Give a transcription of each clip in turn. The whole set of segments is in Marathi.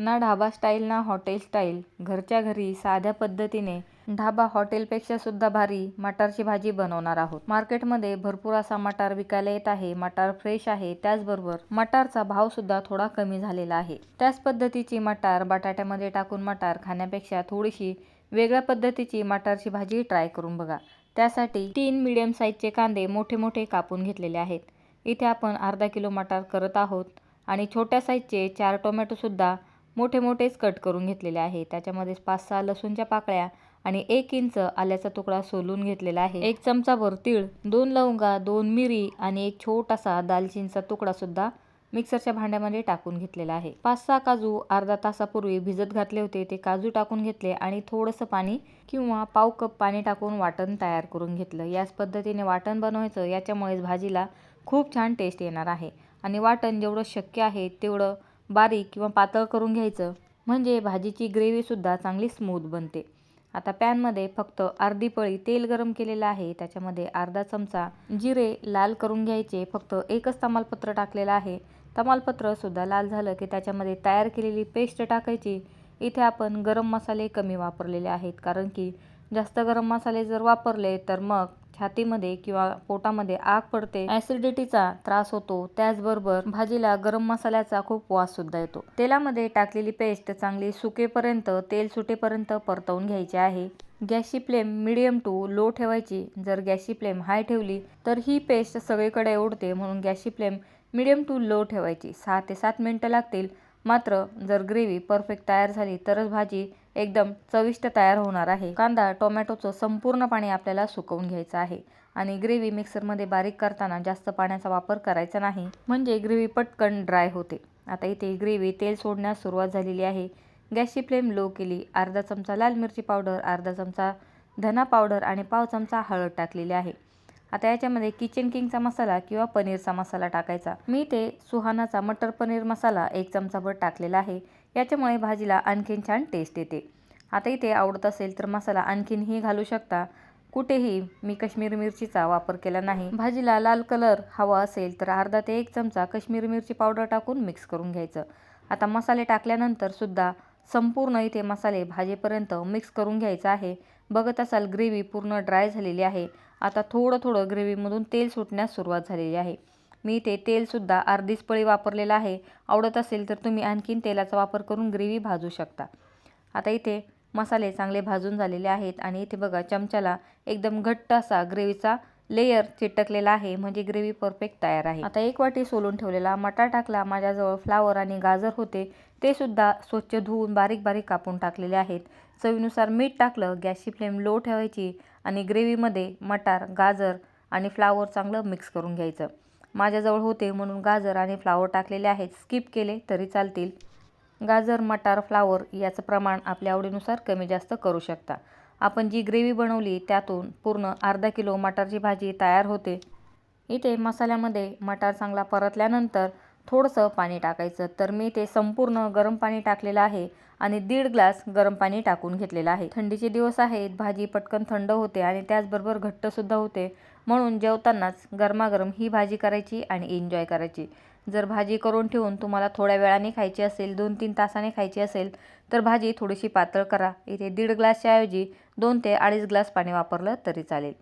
ना ढाबा स्टाईल ना हॉटेल स्टाईल. घरच्या घरी साध्या पद्धतीने ढाबा हॉटेलपेक्षा सुद्धा भारी मटारची भाजी बनवणार आहोत. मार्केटमध्ये भरपूर असा मटार विकायला येत आहे. मटार फ्रेश आहे. त्याचबरोबर मटारचा भाव सुद्धा थोडा कमी झालेला आहे. त्याच पद्धतीची मटार बटाट्यामध्ये टाकून मटार खाण्यापेक्षा थोडीशी वेगळ्या पद्धतीची मटारची भाजी ट्राय करून बघा. त्यासाठी तीन मिडियम साईजचे कांदे मोठे मोठे कापून घेतलेले आहेत. इथे आपण अर्धा किलो मटार करत आहोत आणि छोट्या साईजचे चार टोमॅटोसुद्धा मोठे मोठेच कट करून घेतलेले आहे. त्याच्यामध्ये पाच सहा लसूणच्या पाकळ्या आणि एक इंच आल्याचा तुकडा सोलून घेतलेला आहे. एक चमचाभर तीळ दोन लवंगा दोन मिरी आणि एक छोटासा दालचिनीचा तुकडा सुद्धा मिक्सरच्या भांड्यामध्ये टाकून घेतलेला आहे. पाच सहा काजू अर्धा तासापूर्वी भिजत घातले होते. ते काजू टाकून घेतले आणि थोडंसं पाणी किंवा पाव कप पाणी टाकून वाटण तयार करून घेतलं. याच पद्धतीने वाटण बनवायचं. याच्यामुळेच भाजीला खूप छान टेस्ट येणार आहे. आणि वाटण जेवढं शक्य आहे तेवढं बारीक किंवा पातळ करून घ्यायचं. म्हणजे भाजीची ग्रेव्हीसुद्धा चांगली स्मूथ बनते. आता पॅनमध्ये फक्त अर्धी पळी तेल गरम केलेलं आहे. त्याच्यामध्ये अर्धा चमचा जिरे लाल करून घ्यायचे. फक्त एकच तमालपत्र टाकलेलं आहे. तमालपत्रसुद्धा लाल झालं की त्याच्यामध्ये तयार केलेली पेस्ट टाकायची. इथे आपण गरम मसाले कमी वापरलेले आहेत. कारण की जास्त गरम मसाले जर वापरले तर मग छातीमध्ये किंवा पोटामध्ये आग पडते ॲसिडिटीचा त्रास होतो त्याचबरोबर भाजीला गरम मसाल्याचा खूप वास सुद्धा येतो. तेलामध्ये टाकलेली पेस्ट चांगली सुकेपर्यंत तेल सुटेपर्यंत परतवून घ्यायची आहे. गॅसची फ्लेम मिडियम टू लो ठेवायची. जर गॅसची फ्लेम हाय ठेवली तर ही पेस्ट सगळीकडे उडते म्हणून गॅसची फ्लेम मिडियम टू लो ठेवायची. सहा ते सात मिनटं लागतील. मात्र जर ग्रेव्ही परफेक्ट तयार झाली तरच भाजी एकदम चविष्ट तयार होणार आहे. कांदा टोमॅटोचं संपूर्ण पाणी आपल्याला सुकवून घ्यायचं आहे. आणि ग्रेव्ही मिक्सरमध्ये बारीक करताना जास्त पाण्याचा वापर करायचा नाही. म्हणजे ग्रेव्ही पटकन ड्राय होते. आता इथे ग्रेव्ही तेल सोडण्यास सुरुवात झालेली आहे. गॅसची फ्लेम लो केली. अर्धा चमचा लाल मिरची पावडर अर्धा चमचा धना पावडर आणि पाव चमचा हळद टाकलेली आहे. आता याच्यामध्ये किचन किंगचा मसाला किंवा पनीरचा मसाला टाकायचा. मी ते सुहानाचा मटर पनीर मसाला एक चमचाभर टाकलेला आहे. याच्यामुळे भाजीला आणखीन छान टेस्ट येते. आता इथे आवडत असेल तर मसाला आणखीनही घालू शकता. कुठेही मी कश्मीरी मिरचीचा वापर केला नाही. भाजीला लाल कलर हवा असेल तर अर्धा ते एक चमचा कश्मीरी मिरची पावडर टाकून मिक्स करून घ्यायचं. आता मसाले टाकल्यानंतर सुद्धा संपूर्ण इथे मसाले भाजीपर्यंत मिक्स करून घ्यायचं आहे. बघत असाल ग्रेव्ही पूर्ण ड्राय झालेली आहे. आता थोडं थोडं ग्रेव्हीमधून तेल सुटण्यास सुरुवात झालेली आहे. मी ते तेलसुद्धा अर्धीच पळी वापरलेलं आहे. आवडत असेल तर तुम्ही आणखीन तेलाचा वापर करून ग्रेव्ही भाजू शकता. आता इथे मसाले चांगले भाजून झालेले आहेत आणि इथे बघा चमच्याला एकदम घट्ट असा ग्रेव्हीचा लेयर चिटकलेला आहे. म्हणजे ग्रेव्ही परफेक्ट तयार आहे. आता एक वाटी सोलून ठेवलेला मटा टाकला. माझ्याजवळ फ्लावर आणि गाजर होते. ते सुद्धा स्वच्छ धुवून बारीक बारीक कापून टाकलेले आहेत. चवीनुसार मीठ टाकलं. गॅसची फ्लेम लो ठेवायची. आणि ग्रेव्हीमध्ये मटार गाजर आणि फ्लावर चांगलं मिक्स करून घ्यायचं. माझ्याजवळ होते म्हणून गाजर आणि फ्लावर टाकलेले आहेत. स्किप केले तरी चालतील. गाजर मटार फ्लावर याचं प्रमाण आपल्या आवडीनुसार कमी जास्त करू शकता. आपण जी ग्रेव्ही बनवली त्यातून पूर्ण अर्धा किलो मटारची भाजी तयार होते. इथे मसाल्यामध्ये मटार चांगला परतल्यानंतर थोडंसं पाणी टाकायचं. तर मी ते संपूर्ण गरम पाणी टाकलेलं आहे आणि दीड ग्लास गरम पाणी टाकून घेतलेलं आहे. थंडीचे दिवस आहेत भाजी पटकन थंड होते आणि त्याचबरोबर घट्टसुद्धा होते. म्हणून जेवतानाच गरमागरम ही भाजी करायची आणि एन्जॉय करायची. जर भाजी करून ठेवून तुम्हाला थोड्या वेळाने खायची असेल दोन तीन तासाने खायची असेल तर भाजी थोडीशी पातळ करा. इथे दीड ग्लासच्या ऐवजी दोन ते अडीच ग्लास पाणी वापरलं तरी चालेल.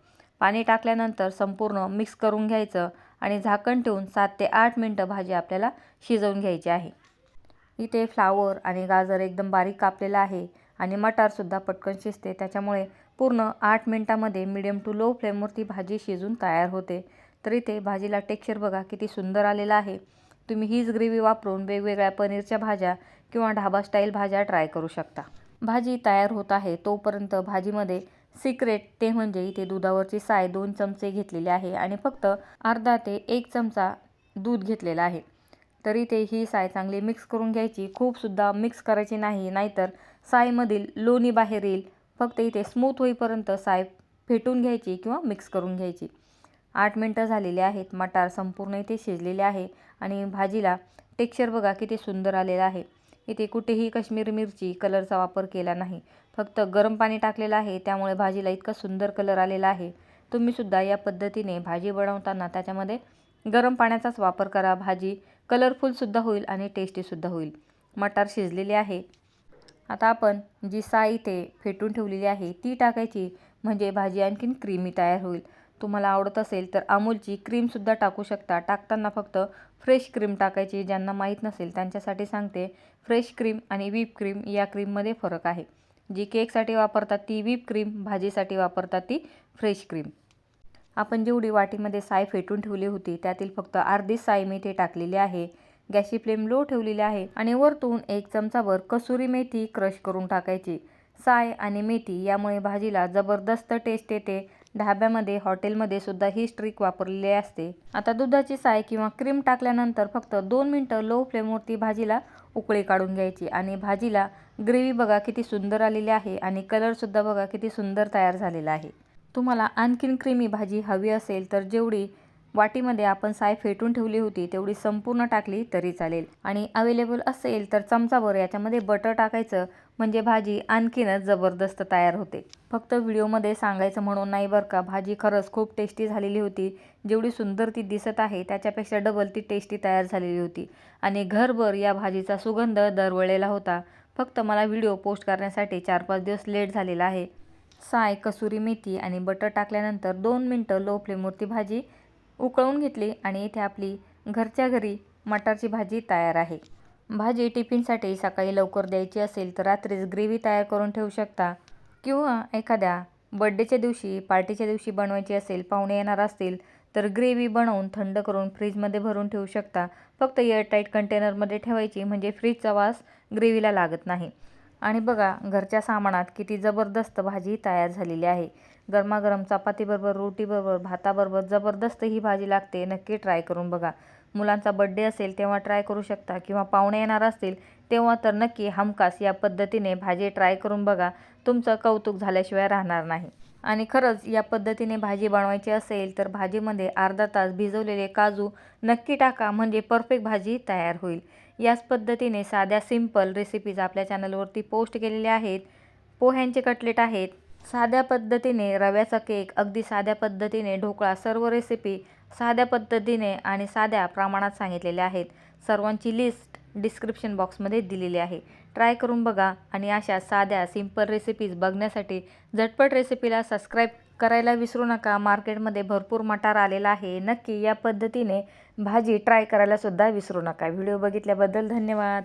पाणी टाकल्यानंतर संपूर्ण मिक्स करून घ्यायचं आणि झाकण ठेवून सात ते आठ मिनटं भाजी आपल्याला शिजवून घ्यायची आहे. इथे फ्लावर आणि गाजर एकदम बारीक कापलेलं आहे आणि मटारसुद्धा पटकन शिजते. त्याच्यामुळे पूर्ण आठ मिनटामध्ये मिडियम टू लो फ्लेमवरती भाजी शिजून तयार होते. तर इथे भाजीला टेक्स्चर बघा किती सुंदर आलेला आहे. तुम्ही हीच ग्रेव्ही वापरून वेगवेगळ्या पनीरच्या भाज्या किंवा ढाबा स्टाईल भाज्या ट्राय करू शकता. भाजी तयार होत आहे तोपर्यंत भाजीमध्ये सिक्रेट ते म्हणजे इथे दुधावरची साय दोन चमचे घेतलेले आहे आणि फक्त अर्धा ते एक चमचा दूध घेतलेला आहे. तरी ते ही साय चांगली मिक्स करून घ्यायची. खूपसुद्धा मिक्स करायची नाही नाहीतर सायमधील लोणी बाहेर येईल. फक्त इथे स्मूथ होईपर्यंत साय फेटून घ्यायची किंवा मिक्स करून घ्यायची. आठ मिनटं झालेली आहेत. मटार संपूर्ण इथे शिजलेले आहे आणि भाजीला टेक्स्चर बघा किती सुंदर आलेलं आहे. इथे कुठेही काश्मीरी मिरची कलरचा वापर केला नाही. फक्त गरम पाणी टाकलेलं आहे त्यामुळे भाजीला इतका सुंदर कलर आलेला आहे. तुम्हीसुद्धा या पद्धतीने भाजी बनवताना त्याच्यामध्ये गरम पाण्याचाच वापर करा. भाजी कलरफुलसुद्धा होईल आणि टेस्टीसुद्धा होईल. मटार शिजलेले आहे. आता आपण जी साय इथे फेटून ठेवलेली आहे ती टाकायची. म्हणजे भाजी आणखीन क्रीमी तयार होईल. तुम्हाला आवडत असेल तर अमूलची क्रीमसुद्धा टाकू शकता. टाकताना फक्त फ्रेश क्रीम टाकायची. ज्यांना माहीत नसेल त्यांच्यासाठी सांगते फ्रेश क्रीम आणि व्हीप क्रीम या क्रीममध्ये फरक आहे. जी केकसाठी वापरतात ती व्हीप क्रीम भाजीसाठी वापरतात ती फ्रेश क्रीम आपण जेवढी वाटीमध्ये साय फेटून ठेवली होती त्यातील फक्त अर्धी साय मी इथे टाकलेली आहे. गॅसची फ्लेम लो ठेवलेली आहे आणि वरतून एक चमचाभर कसुरी मेथी क्रश करून टाकायची. साय आणि मेथी यामुळे भाजीला जबरदस्त टेस्ट येते. ढाब्यामध्ये हॉटेलमध्ये सुद्धा ही स्ट्रिक वापरलेली असते. आता दुधाची साय किंवा क्रीम टाकल्यानंतर फक्त दोन मिनटं लो फ्लेमवरती भाजीला उकळी काढून घ्यायची आणि भाजीला ग्रेव्ही बघा किती सुंदर आलेली आहे आणि कलरसुद्धा बघा किती सुंदर तयार झालेला आहे. तुम्हाला आणखीन क्रीमी भाजी हवी असेल तर जेवढी वाटीमध्ये आपण साय फेटून ठेवली होती तेवढी संपूर्ण टाकली तरी चालेल. आणि अवेलेबल असेल तर चमचाभर याच्यामध्ये बटर टाकायचं म्हणजे भाजी आणखीनच जबरदस्त तयार होते. फक्त व्हिडिओमध्ये सांगायचं म्हणून नाही बरं का भाजी खरंच खूप टेस्टी झालेली होती. जेवढी सुंदर ती दिसत आहे त्याच्यापेक्षा डबल ती टेस्टी तयार झालेली होती. आणि घरभर या भाजीचा सुगंध दरवळलेला होता. फक्त मला व्हिडिओ पोस्ट करण्यासाठी चार पाच दिवस लेट झालेला आहे. साय कसुरी मेथी आणि बटर टाकल्यानंतर दोन मिनटं लो फ्लेमवरती भाजी उकळून घेतली आणि इथे आपली घरच्या घरी मटारची भाजी तयार आहे. भाजी टिफिनसाठी सकाळी लवकर द्यायची असेल तर रात्रीच ग्रेव्ही तयार करून ठेवू शकता. किंवा एखाद्या बड्डेच्या दिवशी पार्टीच्या दिवशी बनवायची असेल पाहुणे येणार असतील तर ग्रेव्ही बनवून थंड करून फ्रीजमध्ये भरून ठेवू शकता. फक्त एअरटाईट कंटेनरमध्ये ठेवायची म्हणजे फ्रीजचा वास ग्रेव्हीला लागत नाही. आणि बघा घरच्या सामानात किती जबरदस्त भाजी तयार झालेली आहे. गरमागरम चपातीबरोबर रोटीबरोबर भाताबरोबर जबरदस्त ही भाजी लागते. नक्की ट्राय करून बघा. मुलांचा बड्डे असेल तेव्हा ट्राय करू शकता किंवा पाहुणे येणार असतील तेव्हा तर नक्की हमखास या पद्धतीने भाजी ट्राय करून बघा. तुमचं कौतुक झाल्याशिवाय राहणार नाही. आणि खरंच या पद्धतीने भाजी बनवायची असेल तर भाजीमध्ये अर्धा तास भिजवलेले काजू नक्की टाका म्हणजे परफेक्ट भाजी तयार होईल. याच पद्धतीने साध्या सिंपल रेसिपीज आपल्या चॅनलवरती पोस्ट केलेल्या आहेत. पोह्यांचे कटलेट आहेत. साध्या पद्धतीने रव्याचा केक अगदी साध्या पद्धतीने ढोकळा सर्व रेसिपी साध्या पद्धतीने आणि साध्या प्रमाणात सांगितलेल्या आहेत. सर्वांची लिस्ट डिस्क्रिप्शन बॉक्समध्ये दिलेली आहे. ट्राय करून बघा आणि अशा साध्या सिंपल रेसिपीज बघण्यासाठी झटपट रेसिपीला सबस्क्राईब करायला विसरू नका. मार्केटमध्ये भरपूर मटार आलेला आहे. नक्की या पद्धतीने भाजी ट्राय करायला सुद्धा विसरू नका. व्हिडिओ बघितल्याबद्दल धन्यवाद.